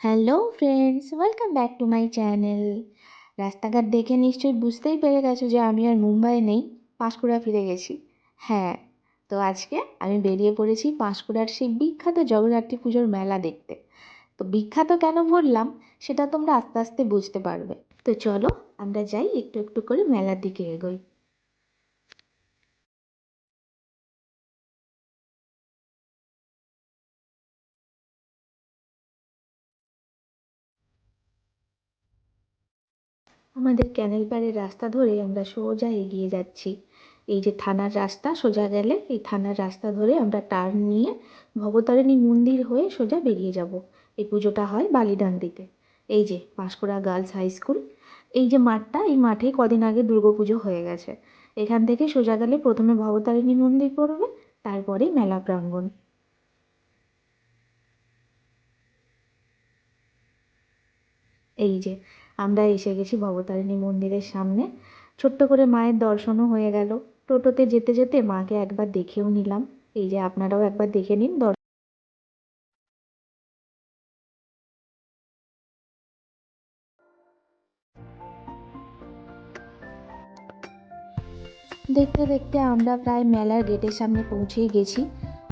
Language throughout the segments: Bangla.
Hello friends welcome back to my channel রাস্তাঘাট দেখে নিশ্চয়ই বুঝতেই পেরে গেছো যে আমি আর মুম্বাই নেই, পাঁশকুড়া ফিরে গেছি। হ্যাঁ তো আজকে আমি বেরিয়ে পড়েছি পাঁশকুড়ার সেই বিখ্যাত জগদ্ধাত্রী পুজোর মেলা দেখতে। তো বিখ্যাত কেন বললাম, সেটা তোমরা আস্তে আস্তে বুঝতে পারবে। তো চলো, আমরা যাই একটু একটু করে মেলার দিকে এগোই। আমাদের ক্যানেল পাড়ের রাস্তা ধরে আমরা সোজা এগিয়ে যাচ্ছি। এই যে থানার রাস্তা, সোজা গেলে এই থানার রাস্তা ধরে আমরা টার্ন নিয়ে ভবতারিণী মন্দির হয়ে সোজা বেরিয়ে যাব। এই পুজোটা হয় বালিডান্ডিতে এই যে পাঁশকুড়া গার্লস হাই স্কুল, এই যে মাঠটা, এই মাঠে কদিন আগে দুর্গাপুজো হয়ে গেছে। এখান থেকে সোজা গেলে প্রথমে ভবতারিণী মন্দির পড়বে তারপরেই মেলা প্রাঙ্গণ। এই যে আমরা এসে গেছি ভবতারিণী মন্দিরের সামনে। ছোট্ট করে মায়ের দর্শনও হয়ে গেল। টোটোতে যেতে যেতে মাকে একবার দেখেও নিলাম। এই যে আপনারাও একবার দেখে নিন দর্শন দেখতে দেখতে আমরা প্রায় মেলার গেটের সামনে পৌঁছেই গেছি।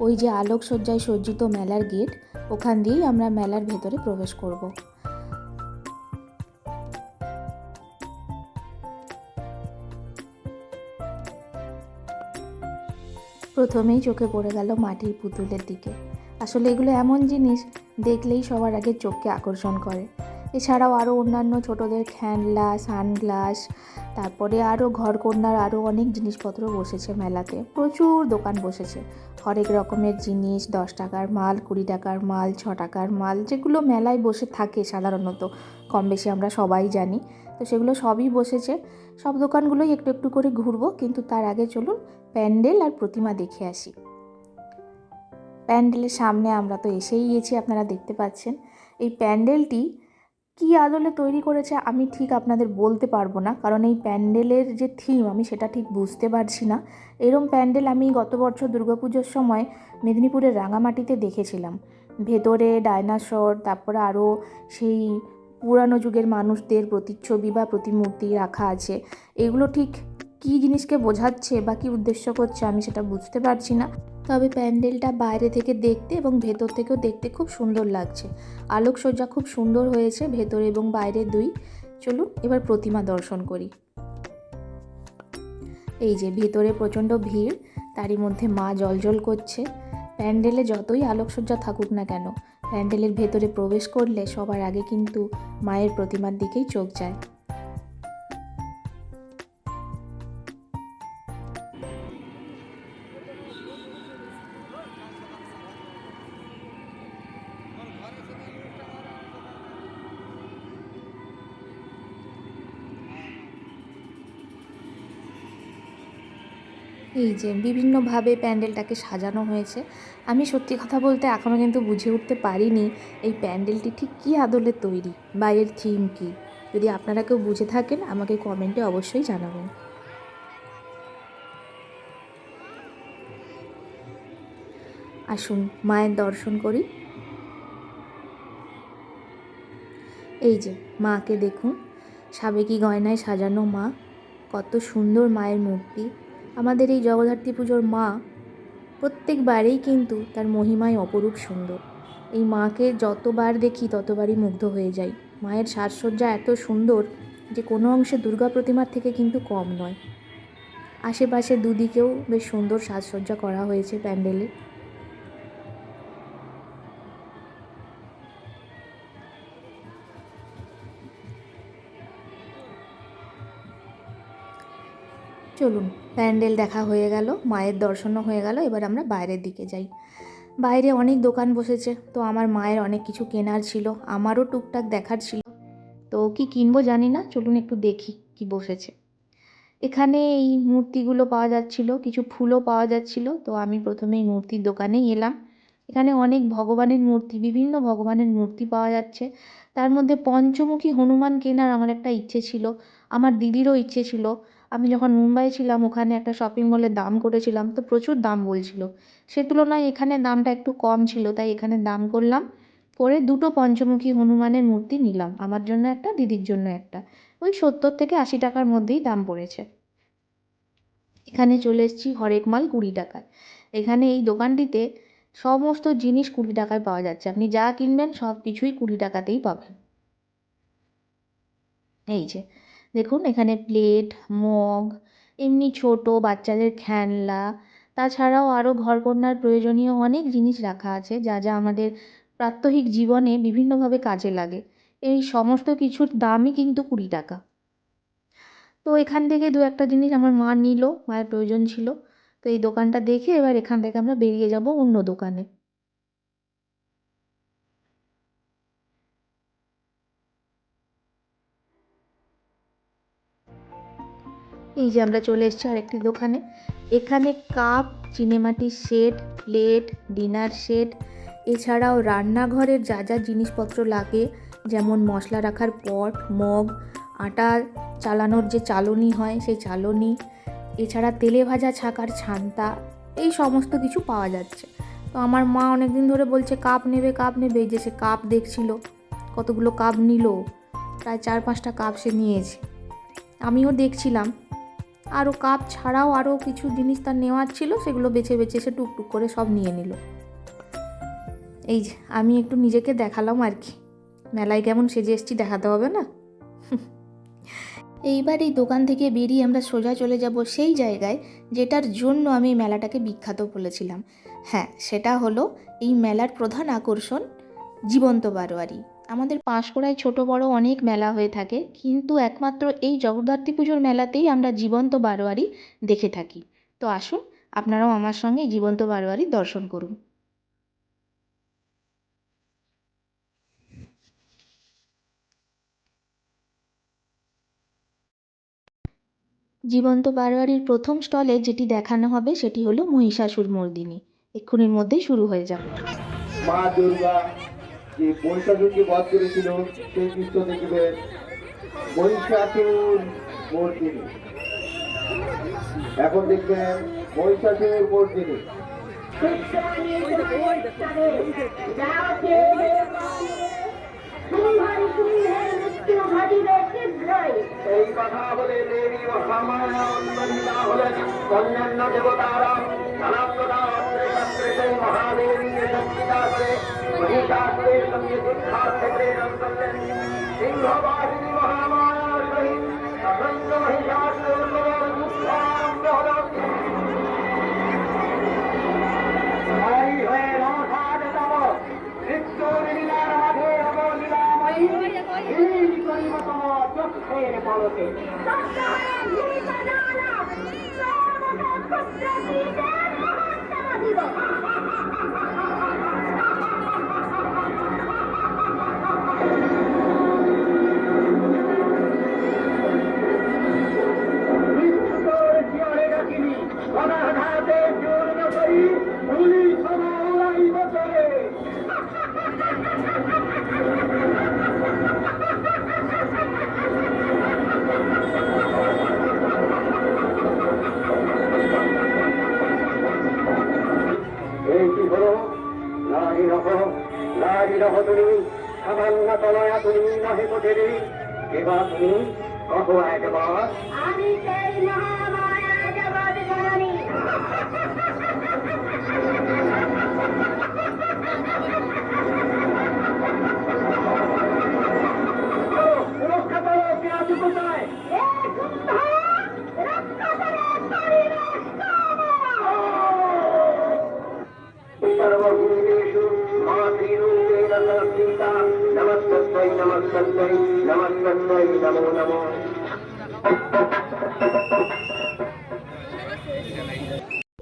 ওই যে আলোকসজ্জায় সজ্জিত মেলার গেট, ওখান দিয়েই আমরা মেলার ভেতরে প্রবেশ করব। প্রথমেই চোখে পড়ে গেল মাটির পুতুলের দিকে। আসলে এগুলো এমন জিনিস দেখলেই সবার আগে চোখকে আকর্ষণ করে। এছাড়াও আরও অন্যান্য ছোটদের খেলনা সানগ্লাস তারপরে আরও ঘরকন্যার আরও অনেক জিনিসপত্র বসেছে মেলাতে। প্রচুর দোকান বসেছে। হরেক রকমের জিনিস, দশ টাকার মাল, কুড়ি টাকার মাল, ছ টাকার মাল, যেগুলো মেলায় বসে থাকে সাধারণত। কম বেশি আমরা সবাই জানি। তো সেগুলো সবই বসেছে। সব দোকানগুলোই একটু একটু করে ঘুরবো, কিন্তু তার আগে চলুন প্যান্ডেল আর প্রতিমা দেখে আসি। প্যান্ডেলের সামনে আমরা তো এসেই গেছি, আপনারা দেখতে পাচ্ছেন। এই প্যান্ডেলটি কী আদলে তৈরি করেছে আমি ঠিক আপনাদের বলতে পারব না, কারণ এই প্যান্ডেলের যে থিম আমি সেটা ঠিক বুঝতে পারছি না। এরম প্যান্ডেল আমি গত বছর দুর্গাপুজোর সময় মেদিনীপুরের রাঙামাটিতে দেখেছিলাম। ভেতরে ডায়নাসর, তারপরে আরও সেই পুরানো যুগের মানুষদের প্রতিচ্ছবি বা প্রতিমূর্তি রাখা আছে। এগুলো ঠিক কী জিনিসকে বোঝাচ্ছে বা কী উদ্দেশ্য করছে আমি সেটা বুঝতে পারছি না। তবে প্যান্ডেলটা বাইরে থেকে দেখতে এবং ভেতর থেকেও দেখতে খুব সুন্দর লাগছে। আলোকসজ্জা খুব সুন্দর হয়েছে ভেতরে এবং বাইরে দুই। চলুন এবার প্রতিমা দর্শন করি। এই যে ভেতরে প্রচণ্ড ভিড়, তারই মধ্যে মা জল করছে। প্যান্ডেলে যতই আলোকসজ্জা থাকুক না কেন প্যান্ডেলের ভেতরে প্রবেশ করলে সবার আগে কিন্তু মায়ের প্রতিমার দিকেই চোখ যায়। এই যে বিভিন্নভাবে প্যান্ডেলটাকে সাজানো হয়েছে। আমি সত্যি কথা বলতে এখনও কিন্তু বুঝে উঠতে পারিনি এই প্যান্ডেলটি ঠিক কী আদলে তৈরি বা এর থিম কী। যদি আপনারা কেউ বুঝে থাকেন, আমাকে কমেন্টে অবশ্যই জানাবেন। আসুন, মায়ের দর্শন করি। এই যে, মাকে দেখুন। সাবেকি গয়নায় সাজানো মা, কত সুন্দর মায়ের মূর্তি। আমাদের এই জগদ্ধাত্রী পুজোর মা প্রত্যেকবারেই কিন্তু তার মহিমায় অপরূপ সুন্দর। এই মাকে যতবার দেখি ততবারই মুগ্ধ হয়ে যাই। মায়ের সাজসজ্জা এত সুন্দর যে কোনো অংশে দুর্গা প্রতিমার থেকে কিন্তু কম নয়। আশেপাশে দুদিকেও বেশ সুন্দর সাজসজ্জা করা হয়েছে প্যান্ডেলে। চলুন, প্যান্ডেল দেখা হয়ে গেল, মায়ের দর্শনও হয়ে গেল, এবার আমরা বাইরের দিকে যাই। বাইরে অনেক দোকান বসেছে, তো আমার মায়ের অনেক কিছু কেনার ছিল, আমারও টুকটাক দেখার ছিল। তো কি কিনবো জানি না, চলুন একটু দেখি কি বসেছে। এখানে এই মূর্তিগুলো পাওয়া যাচ্ছিল, কিছু ফুলও পাওয়া যাচ্ছিল, তো আমি প্রথমে এই মূর্তির দোকানেই এলাম। এখানে অনেক ভগবানের মূর্তি, বিভিন্ন ভগবানের মূর্তি পাওয়া যাচ্ছে। তার মধ্যে পঞ্চমুখী হনুমান কেনার আমার একটা ইচ্ছে ছিল, আমার দিদিরও ইচ্ছে ছিল আমি যখন মুম্বাই ছিলাম, ওখানে একটা শপিং মলে দাম করেছিলাম, তো প্রচুর দাম বলছিল। সে তুলনায় এখানে দামটা একটু কম ছিল, তাই এখানে দাম করলাম। করে দুটো পঞ্চমুখী হনুমানের মূর্তি নিলাম, আমার জন্য একটা, দিদির জন্য একটা। ওই সত্তর থেকে আশি টাকার মধ্যেই দাম পড়েছে। এখানে চলে এসেছি হরেক মাল কুড়ি টাকায়। এখানে এই দোকানটিতে সমস্ত জিনিস কুড়ি টাকায় পাওয়া যাচ্ছে। আপনি যা কিনবেন সব কিছুই কুড়ি টাকাতেই পাবেন। এই যে দেখুন, এখানে প্লেট, মগ, এমনি ছোট বাচ্চাদের খেলনা, তাছাড়াও আরও ঘরকন্নার প্রয়োজনীয় অনেক জিনিস রাখা আছে যা যা আমাদের প্রাত্যহিক জীবনে বিভিন্নভাবে কাজে লাগে। এই সমস্ত কিছুর দামই কিন্তু কুড়ি টাকা। তো এখান থেকে দু একটা জিনিস আমার মা নিল, মায়ের প্রয়োজন ছিল। তো এই দোকানটা দেখে এবার এখান থেকে আমরা বেরিয়ে যাব অন্য দোকানে। এই যে আমরা চলে এসেছি আরেকটি দোকানে। এখানে কাপ চিনেমাটির সেট, প্লেট, ডিনার সেট, এছাড়াও রান্নাঘরের যা যা জিনিসপত্র লাগে, যেমন মশলা রাখার পট, মগ, আটা চালানোর যে চালনি হয় সেই চালনি, এছাড়া তেলে ভাজা ছাকার ছান্তা, এই সমস্ত কিছু পাওয়া যাচ্ছে। তো আমার মা অনেক দিন ধরে বলছে, কাপ নেবে কাপ নেবে। যে সে কাপ দেখছিল, কতগুলো কাপ নিল, প্রায় চার পাঁচটা কাপ সে নিয়েছে। আমিও দেখছিলাম আরও কাপ ছাড়াও আরও কিছু জিনিস তার নেওয়ার ছিল, সেগুলো বেছে বেছে সে টুকটুক করে সব নিয়ে নিল। এই যে, আমি একটু নিজেকে দেখালাম আর কি। মেলায় কেমন সেজে এসছি, দেখাতে হবে না? এইবার এই দোকান থেকে বেরিয়ে আমরা সোজা চলে যাব সেই জায়গায় যেটার জন্য আমি এই মেলাটাকে বিখ্যাত বলেছিলাম। হ্যাঁ সেটা হলো এই মেলার প্রধান আকর্ষণ জীবন্ত বারোয়ারি। আমাদের পাঁশকুড়ায় ছোট বড় অনেক মেলা হয়ে থাকে, কিন্তু একমাত্র এই জগদ্ধাত্রী পুজোর মেলাতেই আমরা জীবন্ত বারোয়ারি দেখে থাকি। তো আসুন, আপনারাও আমার সঙ্গে জীবন্ত বারোয়ারি দর্শন করুন। জীবন্ত বারোয়ারির প্রথম স্টলে যেটি দেখানো হবে সেটি হলো মহিষাসুর মর্দিনী। এক্ষুনির মধ্যেই শুরু হয়ে যাবে। মা দুর্গা যে মহিষাসুরকে বধ করেছিল, সেই দৃশ্য দেখবেন মহিষাসুর মর্দিনী এখন দেখবেন মহিষাসুর মর্দিনী এই কথা বলে দেবী অন্যান্য দেবতারা সেই মহাদেবী শক্তিটা করে মহিষাসুরের সঙ্গে করিমতম চক্ষের পলকে মৃত্যুর এবার তুমি কহ একবার। আমি সেই মহামায়া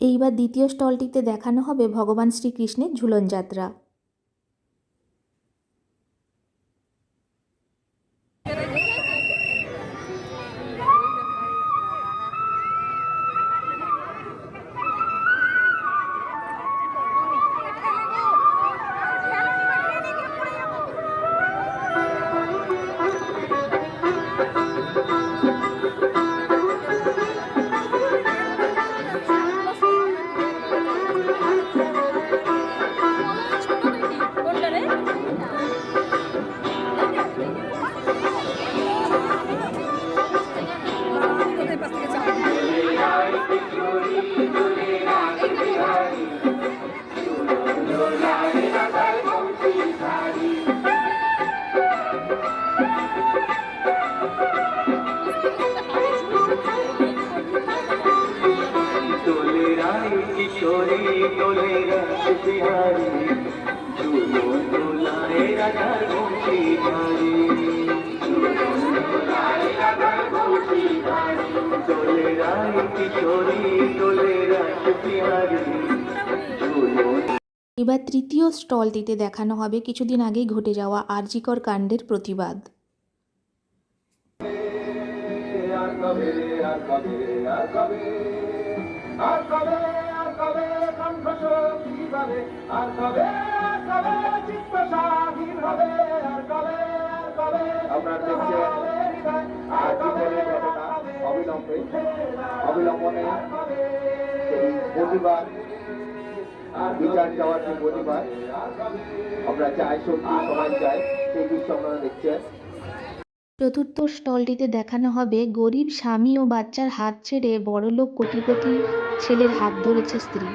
এইবার দ্বিতীয় স্টলটিতে দেখানো হবে ভগবান শ্রীকৃষ্ণের ঝুলন যাত্রা ঝুলো রায় কিশোরী বিহারী এবার তৃতীয় স্টলটিতে দেখানো হবে কিছুদিন আগেই ঘটে যাওয়া আরজিকর কাণ্ডের প্রতিবাদ। আর কবে আর কবে আর কবে? আর কবে কবে চিত্ত স্বাধীন হবে আর কবে আর কবে আপনারা দেখছেন আর জীবনের ঘটনা অবিলম্বে। অবিলম্বনে এই প্রতিবাদ বিচার চাওয়ার যে প্রতিবাদ আমরা চাই সত্যি সবাই চাই সেই দৃশ্য আপনারা দেখছেন। চতুর্থ স্টলটিতে দেখানো হবে গরিব স্বামী ও বাচ্চার হাত ছেড়ে বড়লোক কোটিপতি ছেলের হাত ধরেছে স্ত্রী।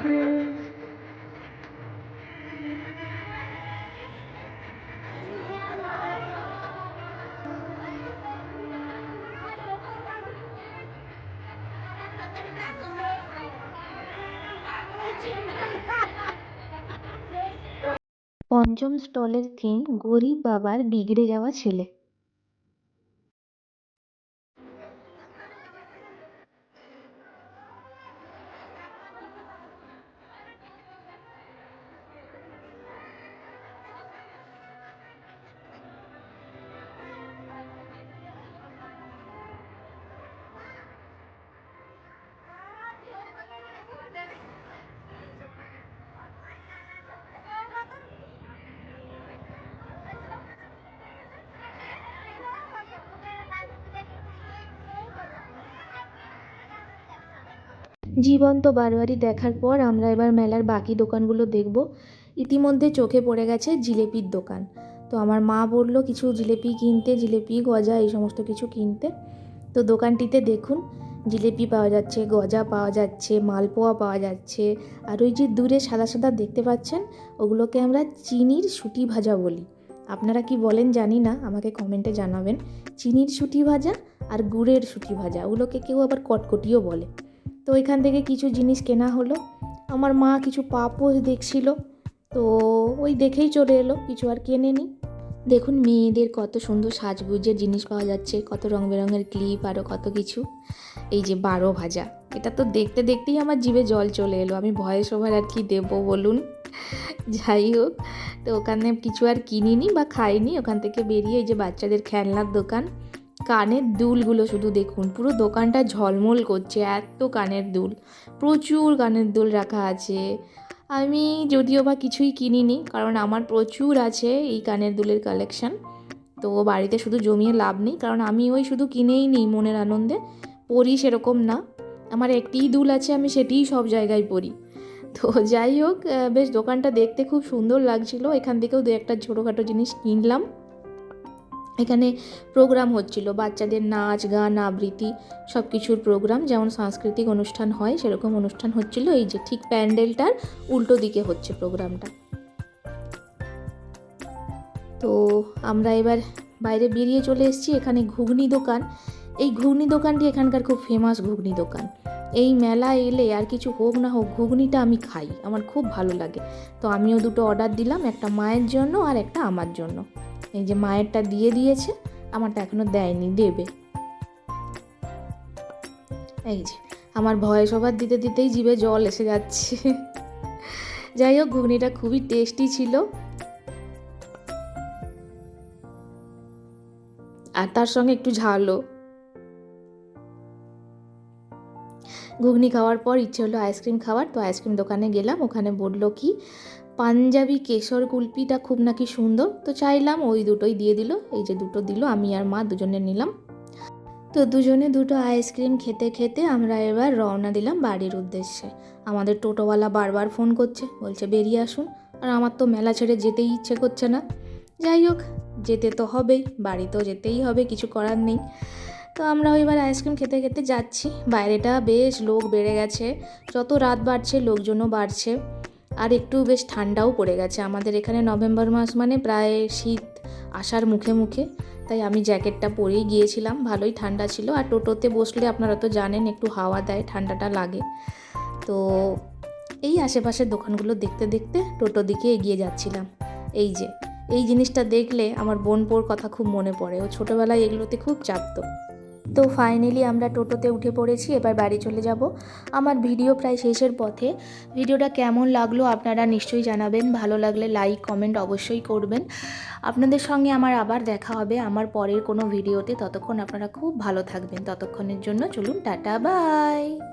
পঞ্চম স্টলের থিম গরিব বাবার বিগড়ে যাওয়া ছেলে। জীবন্ত বারোয়ারি দেখার পর আমরা এবার মেলার বাকি দোকানগুলো দেখব। ইতিমধ্যে চোখে পড়ে গেছে জিলেপির দোকান। তো আমার মা বলল, কিছু জিলেপি কিনতে, জিলেপি, গজা, এই সমস্ত কিছু কিনতে। তো দোকানটিতে দেখুন, জিলেপি পাওয়া যাচ্ছে, গজা পাওয়া যাচ্ছে, মালপোয়া পাওয়া যাচ্ছে। আর ওই যে দূরে সাদা সাদা দেখতে পাচ্ছেন, ওগুলোকে আমরা চিনির সুটি ভাজা বলি। আপনারা কি বলেন জানি না, আমাকে কমেন্টে জানাবেন। চিনির সুটি ভাজা আর গুড়ের সুটি ভাজা, ওগুলোকে কেউ আবার কটকটিও বলে। তো এখান থেকে কিছু জিনিস কেনা হলো। আমার মা কিছু পাপোশ দেখছিল। তো ওই দেখেই চলে এলো, কিছু আর কেনে নি। দেখুন মেয়েদের কত সুন্দর সাজগুজের জিনিস পাওয়া যাচ্ছে, কত রং বেরঙের ক্লিপ আরও কত কিছু। এই যে বারো ভাজা, এটা তো দেখতে দেখতেই আমার জিভে জল চলে এলো। আমি ভয়েস ওভার আর কি দেবো বলুন? যাই হোক, তো ওখানে কিছু আর কিনিনি বা খাইনি। ওখান থেকে বেরিয়ে এই যে বাচ্চাদের খেলনার দোকান। কানের দুলগুলো শুধু দেখুন, পুরো দোকানটা ঝলমল করছে, এত কানের দুল, প্রচুর কানের দুল রাখা আছে। আমি যদিও বা কিছুই কিনিনি, কারণ আমার প্রচুর আছে এই কানের দুলের কালেকশন তো বাড়িতে শুধু জমিয়ে লাভ নেই, কারণ আমি ওই শুধু কিনেই নিই মনের আনন্দে, পরি সেরকম না, আমার একটিই দুল আছে, আমি সেটিই সব জায়গায় পরি। তো যাই হোক বেশ দোকানটা দেখতে খুব সুন্দর লাগছিল, এখান থেকেও দু একটা ছোটোখাটো জিনিস কিনলাম। এখানে প্রোগ্রাম হচ্ছিল, বাচ্চাদের নাচ, গান, আবৃত্তি সব কিছুর প্রোগ্রাম যেমন সাংস্কৃতিক অনুষ্ঠান হয়, সেরকম অনুষ্ঠান হচ্ছিল, এই যে ঠিক প্যান্ডেলটার উল্টো দিকে হচ্ছে প্রোগ্রামটা তো আমরা এবার বাইরে বেরিয়ে চলে এসেছি, এখানে ঘুগনি দোকান। এই ঘুগনি দোকানটি এখানকার খুব ফেমাস ঘুগনি দোকান। এই মেলা এলে আর কিছু হোক না হোক, ঘুগনিটা আমি খাই, আমার খুব ভালো লাগে। তো আমিও দুটো অর্ডার দিলাম, একটা মায়ের জন্য আর একটা আমার জন্য। এই যে মায়েরটা দিয়ে দিয়েছে, আমারটা এখনও দেয়নি, দেবে। এই যে, আমার ভয়েস ওভার দিতে দিতেই জিভে জল এসে যাচ্ছে। যাই হোক, ঘুগনিটা খুবই টেস্টি ছিল। আর তার সঙ্গে একটু ঝালও। ঘুগনি খাওয়ার পর ইচ্ছে হলো আইসক্রিম খাওয়ার। তো আইসক্রিম দোকানে গেলাম, ওখানে বলল কি, পাঞ্জাবি কেশর কুলপিটা খুব নাকি সুন্দর। তো চাইলাম ওই দুটোই দিয়ে দিল, এই যে দুটো দিল, আমি আর মা দুজনে নিলাম। তো দুজনে দুটো আইসক্রিম খেতে খেতে আমরা এবার রওনা দিলাম বাড়ির উদ্দেশ্যে। আমাদের টোটোওয়ালা বারবার ফোন করছে, বলছে, বেরিয়ে আসুন। আর আমার তো মেলা ছেড়ে যেতেই ইচ্ছে করছে না। যাই হোক, যেতে তো হবেই, বাড়িতেও যেতেই হবে, কিছু করার নেই। তো আমরা এবার আইসক্রিম খেতে খেতে যাচ্ছি। বাইরেটা বেশ লোক বেড়ে গেছে। যত রাত বাড়ছে, লোকজনও বাড়ছে। আর একটু বেশ ঠান্ডাও পড়ে গেছে। আমাদের এখানে নভেম্বর মাস মানে প্রায় শীত আসার মুখে মুখে। তাই আমি জ্যাকেটটা পরেই গিয়েছিলাম। ভালোই ঠান্ডা ছিল। আর টোটোতে বসলে আপনারা তো জানেন, একটু হাওয়া দেয়, ঠান্ডাটা লাগে। তো এই আশেপাশের দোকানগুলো দেখতে দেখতে টোটো দিকে এগিয়ে যাচ্ছিলাম। এই যে, এই জিনিসটা দেখলে আমার বোনপোর কথা খুব মনে পড়ে। ও ছোটোবেলায় এগুলোতে খুব চাপতো। তো ফাইনালি আমরা টোটোতে উঠে পড়েছি, এবার বাড়ি চলে যাব। আমার ভিডিও প্রায় শেষের পথে। ভিডিওটা কেমন লাগল আপনারা নিশ্চয়ই জানাবেন। ভালো লাগলে লাইক কমেন্ট অবশ্যই করবেন। আপনাদের সঙ্গে আমার আবার দেখা হবে আমার পরের কোনো ভিডিওতে। ততক্ষণ আপনারা খুব ভালো থাকবেন। ততক্ষণের জন্য চলুন, টাটা বাই